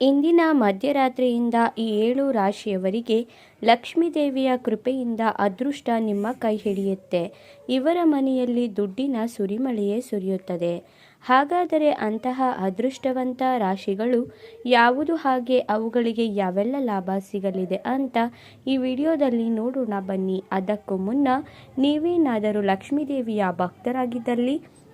ಇಂದಿನ ಮಧ್ಯರಾತ್ರಿಯಿಂದ ಈ ಏಳು ರಾಶಿಯವರಿಗೆ ಲಕ್ಷ್ಮೀದೇವಿಯ ಕೃಪೆಯಿಂದ ಅದೃಷ್ಟ ನಿಮ್ಮ ಕೈ ಹಿಡಿಯುತ್ತೆ. ಇವರ ಮನೆಯಲ್ಲಿ ದುಡ್ಡಿನ ಸುರಿಮಳೆಯೇ ಸುರಿಯುತ್ತದೆ. ಹಾಗಾದರೆ ಅಂತಹ ಅದೃಷ್ಟವಂತ ರಾಶಿಗಳು ಯಾವುದು ಹಾಗೆ ಅವುಗಳಿಗೆ ಯಾವೆಲ್ಲ ಲಾಭ ಸಿಗಲಿದೆ ಅಂತ ಈ ವಿಡಿಯೋದಲ್ಲಿ ನೋಡೋಣ ಬನ್ನಿ. ಅದಕ್ಕೂ ಮುನ್ನ ನೀವೇನಾದರೂ ಲಕ್ಷ್ಮೀದೇವಿಯ ಭಕ್ತರಾಗಿದ್ದಲ್ಲಿ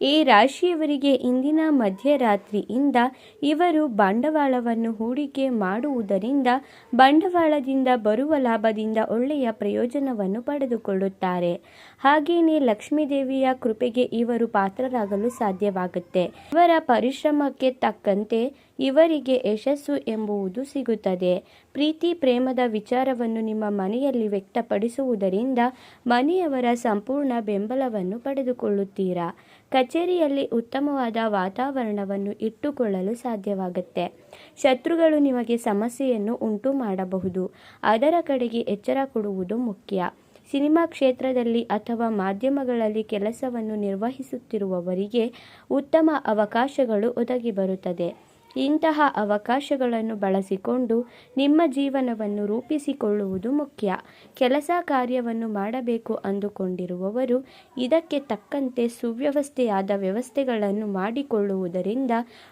ಈ ರಾಶಿಯವರಿಗೆ ಇಂದಿನ ಮಧ್ಯರಾತ್ರಿಯಿಂದ ಇವರು ಬಂಡವಾಳವನ್ನು ಹೂಡಿಕೆ ಮಾಡುವುದರಿಂದ ಬಂಡವಾಳದಿಂದ ಬರುವ ಲಾಭದಿಂದ ಒಳ್ಳೆಯ ಪ್ರಯೋಜನವನ್ನು ಪಡೆದುಕೊಳ್ಳುತ್ತಾರೆ. ಹಾಗೆಯೇ ಲಕ್ಷ್ಮೀದೇವಿಯ ಕೃಪೆಗೆ ಇವರು ಪಾತ್ರರಾಗಲು ಸಾಧ್ಯವಾಗುತ್ತೆ. ಇವರ ಪರಿಶ್ರಮಕ್ಕೆ ತಕ್ಕಂತೆ ಇವರಿಗೆ ಯಶಸ್ಸು ಎಂಬುವುದು ಸಿಗುತ್ತದೆ. ಪ್ರೀತಿ, ಪ್ರೇಮದ ವಿಚಾರವನ್ನು ನಿಮ್ಮ ಮನೆಯಲ್ಲಿ ವ್ಯಕ್ತಪಡಿಸುವುದರಿಂದ ಮನೆಯವರ ಸಂಪೂರ್ಣ ಬೆಂಬಲವನ್ನು ಪಡೆದುಕೊಳ್ಳುತ್ತೀರಾ? ಕಚೇರಿಯಲ್ಲಿ ಉತ್ತಮವಾದ ವಾತಾವರಣವನ್ನು ಇಟ್ಟುಕೊಳ್ಳಲು ಸಾಧ್ಯವಾಗುತ್ತೆ. ಶತ್ರುಗಳು ನಿಮಗೆ ಸಮಸ್ಯೆಯನ್ನು ಉಂಟು ಮಾಡಬಹುದು ಅದರ ಕಡೆಗೆ ಎಚ್ಚರ ಕೊಡುವುದು ಮುಖ್ಯ. ಸಿನಿಮಾ ಕ್ಷೇತ್ರದಲ್ಲಿ ಅಥವಾ ಮಾಧ್ಯಮಗಳಲ್ಲಿ ಕೆಲಸವನ್ನು ನಿರ್ವಹಿಸುತ್ತಿರುವವರಿಗೆ ಉತ್ತಮ ಅವಕಾಶಗಳು ಒದಗಿ ಬರುತ್ತದೆ. ಇಂತಹ ಅವಕಾಶಗಳನ್ನು ಬಳಸಿಕೊಂಡು ನಿಮ್ಮ ಜೀವನವನ್ನು ರೂಪಿಸಿಕೊಳ್ಳುವುದು ಮುಖ್ಯ. ಕೆಲಸ ಕಾರ್ಯವನ್ನು ಮಾಡಬೇಕು ಅಂದುಕೊಂಡಿರುವವರು ಇದಕ್ಕೆ ತಕ್ಕಂತೆ ಸುವ್ಯವಸ್ಥೆಯಾದ ವ್ಯವಸ್ಥೆಗಳನ್ನು ಮಾಡಿಕೊಳ್ಳುವುದರಿಂದ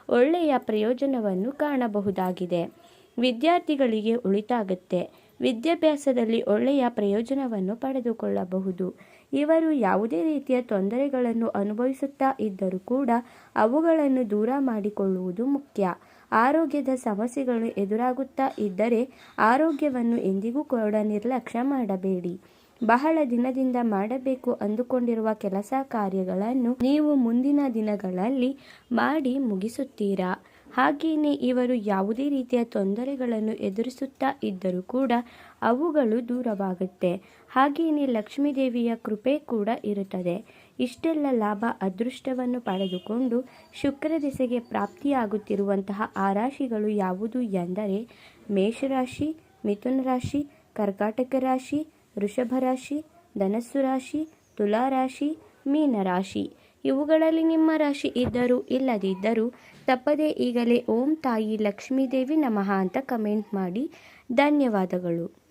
ಒಳ್ಳೆಯ ಪ್ರಯೋಜನವನ್ನು ಕಾಣಬಹುದಾಗಿದೆ. ವಿದ್ಯಾರ್ಥಿಗಳಿಗೆ ಉಳಿತಾಗುತ್ತೆ. ವಿದ್ಯಾಭ್ಯಾಸದಲ್ಲಿ ಒಳ್ಳೆಯ ಪ್ರಯೋಜನವನ್ನು ಪಡೆದುಕೊಳ್ಳಬಹುದು. ಇವರು ಯಾವುದೇ ರೀತಿಯ ತೊಂದರೆಗಳನ್ನು ಅನುಭವಿಸುತ್ತಾ ಇದ್ದರೂ ಕೂಡ ಅವುಗಳನ್ನು ದೂರ ಮಾಡಿಕೊಳ್ಳುವುದು ಮುಖ್ಯ. ಆರೋಗ್ಯದ ಸಮಸ್ಯೆಗಳು ಎದುರಾಗುತ್ತಾ ಇದ್ದರೆ ಆರೋಗ್ಯವನ್ನು ಎಂದಿಗೂ ಕೂಡ ನಿರ್ಲಕ್ಷ್ಯ ಮಾಡಬೇಡಿ. ಬಹಳ ದಿನದಿಂದ ಮಾಡಬೇಕು ಅಂದುಕೊಂಡಿರುವ ಕೆಲಸ ಕಾರ್ಯಗಳನ್ನು ನೀವು ಮುಂದಿನ ದಿನಗಳಲ್ಲಿ ಮಾಡಿ ಮುಗಿಸುತ್ತೀರಾ? ಹಾಗೆಯೇ ಇವರು ಯಾವುದೇ ರೀತಿಯ ತೊಂದರೆಗಳನ್ನು ಎದುರಿಸುತ್ತಾ ಇದ್ದರೂ ಕೂಡ ಅವುಗಳು ದೂರವಾಗುತ್ತೆ. ಹಾಗೆಯೇ ಲಕ್ಷ್ಮೀದೇವಿಯ ಕೃಪೆ ಕೂಡ ಇರುತ್ತದೆ. ಇಷ್ಟೆಲ್ಲ ಲಾಭ ಅದೃಷ್ಟವನ್ನು ಪಡೆದುಕೊಂಡು ಶುಕ್ರ ದಿಸೆಗೆ ಪ್ರಾಪ್ತಿಯಾಗುತ್ತಿರುವಂತಹ ಆ ರಾಶಿಗಳು ಯಾವುದು ಎಂದರೆ ಮೇಷರಾಶಿ, ಮಿಥುನ ರಾಶಿ, ಕರ್ಕಾಟಕ ರಾಶಿ ವೃಷಭ ರಾಶಿ, ಧನಸ್ಸು ರಾಶಿ, ತುಲಾ ರಾಶಿ ಮೀನರಾಶಿ ಇವುಗಳಲ್ಲಿ ನಿಮ್ಮ ರಾಶಿ ಇದ್ದರೂ ಇಲ್ಲದಿದ್ದರೂ ತಪ್ಪದೇ ಈಗಲೇ ಓಂ ತಾಯಿ ಲಕ್ಷ್ಮೀದೇವಿ ನಮಃ ಅಂತ ಕಮೆಂಟ್ ಮಾಡಿ. ಧನ್ಯವಾದಗಳು.